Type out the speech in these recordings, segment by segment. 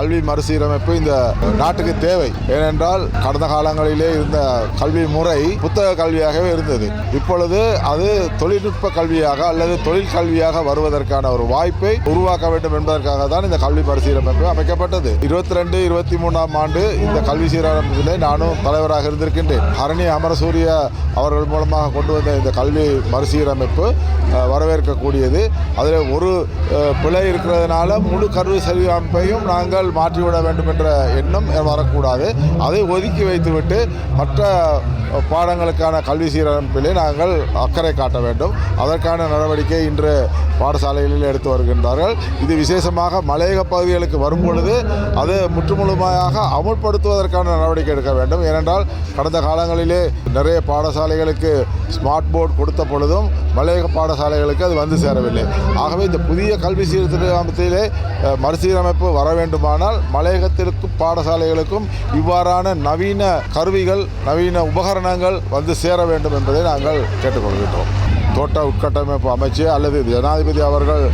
கல்வி மறுசீரமைப்பு இந்த நாட்டுக்கு தேவை. ஏனென்றால் கடந்த காலங்களிலே இருந்த கல்வி முறை புத்தக கல்வியாகவே இருந்தது. இப்பொழுது அது தொழில்நுட்ப கல்வியாக அல்லது தொழில் கல்வியாக வருவதற்கான ஒரு வாய்ப்பை உருவாக்க வேண்டும் என்பதற்காக தான் இந்த கல்வி மறுசீரமைப்பு அமைக்கப்பட்டது. இருபத்தி ரெண்டு இருபத்தி மூணாம் ஆண்டு இந்த கல்வி சீரமைப்பிலே நானும் தலைவராக இருந்திருக்கின்றேன். ஹரணி அமரசூரிய அவர்கள் மூலமாக கொண்டு வந்த இந்த கல்வி மறுசீரமைப்பு வரவேற்கக்கூடியது. அதில் ஒரு பிழை இருக்கிறதுனால முழு கல்வி சீரமைப்பையும் நாங்கள் மாற்றிவிட வேண்டும் என்ற எண்ணம் வரக்கூடாது. அதை ஒதுக்கி வைத்துவிட்டு மற்ற பாடங்களுக்கான கல்வி சீரமைப்பிலே நாங்கள் அக்கறை காட்ட வேண்டும். அதற்கான நடவடிக்கை இன்று பாடசாலைகளில் எடுத்து வருகின்றார்கள். இது விசேஷமாக மலையக பகுதிகளுக்கு வரும் பொழுது அது முற்றுமுழுமையாக அமுல்படுத்துவதற்கான நடவடிக்கை எடுக்க வேண்டும். ஏனென்றால் கடந்த காலங்களிலே நிறைய பாடசாலைகளுக்கு ஸ்மார்ட் போர்டு கொடுத்த பொழுதும் மலையக பாடசாலைகளுக்கு அது வந்து சேரவில்லை. ஆகவே இந்த புதிய கல்வி சீர்திருத்தத்திலே அஹ், மறுசீரமைப்பு வர வேண்டுமானால் மலையகத்திற்கும் பாடசாலைகளுக்கும் இவ்வாறான நவீன கருவிகள் நவீன உபகரணங்கள் வந்து சேர வேண்டும் என்பதை நாங்கள் கேட்டுக்கொள்கின்றோம். தோட்ட உட்கட்டமைப்பு அமைச்சு அல்லது ஜனாதிபதி அவர்கள்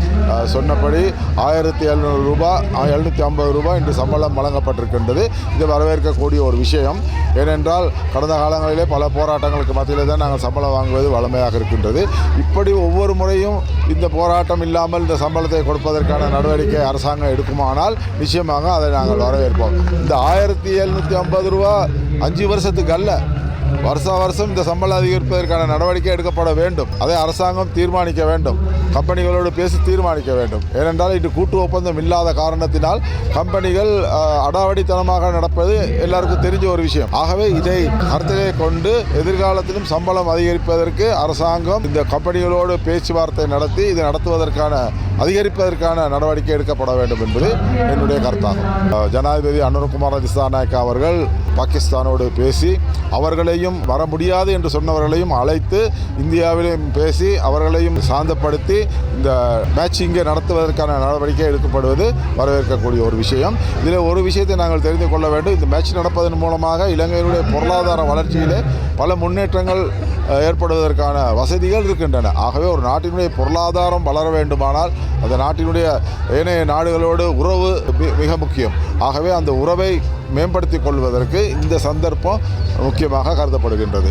சொன்னபடி ஆயிரத்தி எழுநூறு ரூபாய் எழுநூற்றி ஐம்பது ரூபாய் இன்று சம்பளம் வழங்கப்பட்டிருக்கின்றது. இது வரவேற்கக்கூடிய ஒரு விஷயம். ஏனென்றால் கடந்த காலங்களிலே பல போராட்டங்களுக்கு மத்தியில் தான் நாங்கள் சம்பளம் வாங்குவது வழமையாக இருக்கின்றது. இப்படி ஒவ்வொரு முறையும் இந்த போராட்டம் இல்லாமல் இந்த சம்பளத்தை கொடுப்பதற்கான நடவடிக்கை அரசாங்கம் எடுக்குமானால் நிச்சயமாக அதை நாங்கள் வரவேற்போம். இந்த ஆயிரத்தி எழுநூற்றி ஐம்பது ரூபா அஞ்சு வருஷத்துக்கு அல்ல வருஷா வருஷம் இந்த சம்பளம் அதிகரிப்பதற்கான நடவடிக்கை எடுக்கப்பட வேண்டும். அதை அரசாங்கம் தீர்மானிக்க வேண்டும். கம்பெனிகளோடு பேசி தீர்மானிக்க வேண்டும். ஏனென்றால் இன்று கூட்டு ஒப்பந்தம் இல்லாத காரணத்தினால் கம்பெனிகள் அடாவடித்தனமாக நடப்பது எல்லாருக்கும் தெரிஞ்ச ஒரு விஷயம். ஆகவே இதை கருத்திலே கொண்டு எதிர்காலத்திலும் சம்பளம் அதிகரிப்பதற்கு அரசாங்கம் இந்த கம்பெனிகளோடு பேச்சுவார்த்தை நடத்தி இதை நடத்துவதற்கான அதிகரிப்பதற்கான நடவடிக்கை எடுக்கப்பட வேண்டும் என்பது என்னுடைய கருத்தாகும். ஜனாதிபதி அனுர்குமார் திசாநாயக்கா அவர்கள் பாகிஸ்தானோடு பேசி அவர்களையும் வர முடியாது என்று சொன்னவர்களையும் அழைத்து இந்தியாவிலையும் பேசி அவர்களையும் சாந்தப்படுத்தி இந்த மேட்ச் இங்கே நடத்துவதற்கான நடவடிக்கை எடுக்கப்படுவது வரவேற்கக்கூடிய ஒரு விஷயம். இதில் ஒரு விஷயத்தை நாங்கள் தெரிந்து கொள்ள வேண்டும். இந்த மேட்ச் நடப்பதன் மூலமாக இலங்கையினுடைய பொருளாதார வளர்ச்சியிலே பல முன்னேற்றங்கள் ஏற்படுவதற்கான வசதிகள் இருக்கின்றன. ஆகவே ஒரு நாட்டினுடைய பொருளாதாரம் வளர வேண்டுமானால் அந்த நாட்டினுடைய ஏனைய நாடுகளோடு உறவு மிக முக்கியம். ஆகவே அந்த உறவை மேம்படுத்திக் கொள்வதற்கு இந்த சந்தர்ப்பம் முக்கியமாக கருதப்படுகின்றது.